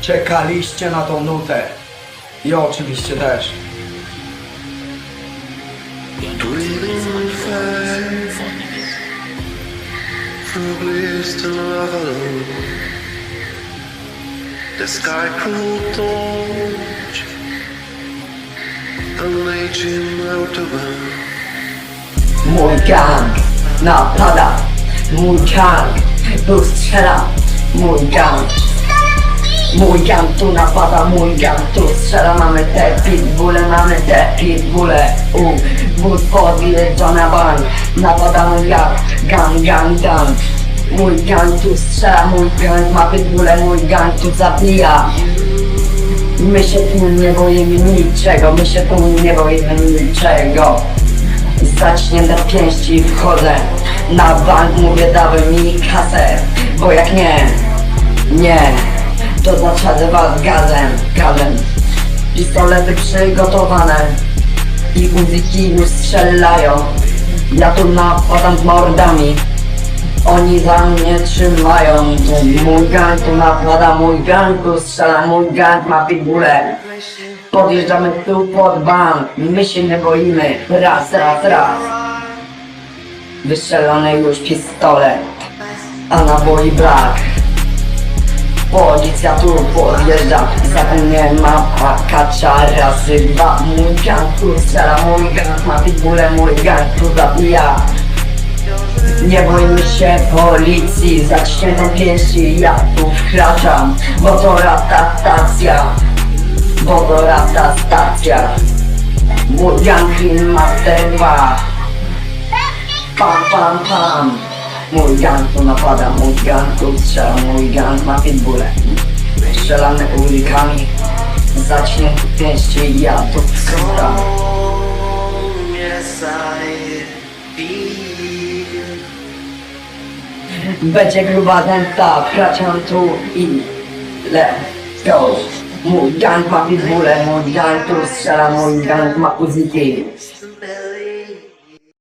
Czekaliście na tą nutę. I oczywiście też. The sky crawled orange, and raging out of Mój gang napada, mój gang tu strzela, mój gang. Mój gang tu napada, mój gang tu strzela, mamy te pitbulle, mamy te pitbulle. U, wóz podjeżdża bank, napadamy jak? Gang, gang, gang. Mój gang tu strzela, mój gang ma pitbulle, mój gang tu zabija. My się tu nie boimy niczego, my się tu nie boimy niczego. Zacznięte pięści wchodzę Na bank mówię dawaj mi kasę Bo jak nie, nie To zaczadzę was gazem, gazem. Pistolety przygotowane I uzyki już strzelają. Ja tu napadam mordami oni za mnie trzymają. Mój gang tu napada, mój gang tu strzela Mój gang ma pitbulle Podjeżdżamy tu pod bank, my się nie boimy, raz, raz, raz. Wystrzelony już pistolet, a naboi brak. Policja tu podjeżdża, za mnie mapa kacza razy dwa. Mój gang tu strzela, mój gang ma pitbulle, mój gang tu zabija. Nie boimy się policji, zaciśniętą pięści, ja tu wkraczam, bo to ratastacja. Wodorata stacja Mój gang Master 2 Pam pam pam. Mój gang tu napada, mój gang tu strzela Mój gang ma pitbulle. Strzelamy ulikami. Zacznięte pięści, ja tu feel. Będzie gruba dęta, wkraczam tu i let's go Mój gang ma pitbulle, mój gang tu strzela, mój gang ma uzyki